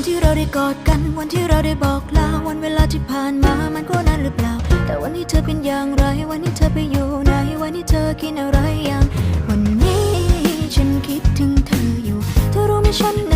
วันที่เราได้กอดกัน วันที่เราได้บอกลา วันเวลาที่ผ่านมา มันก็นานหรือเปล่า แต่วันนี้เธอเป็นอย่างไร วันนี้เธอไปอยู่ไหน วันนี้เธอกินอะไรอย่าง วันนี้ฉันคิดถึงเธออยู่ เธอรู้ไหมฉัน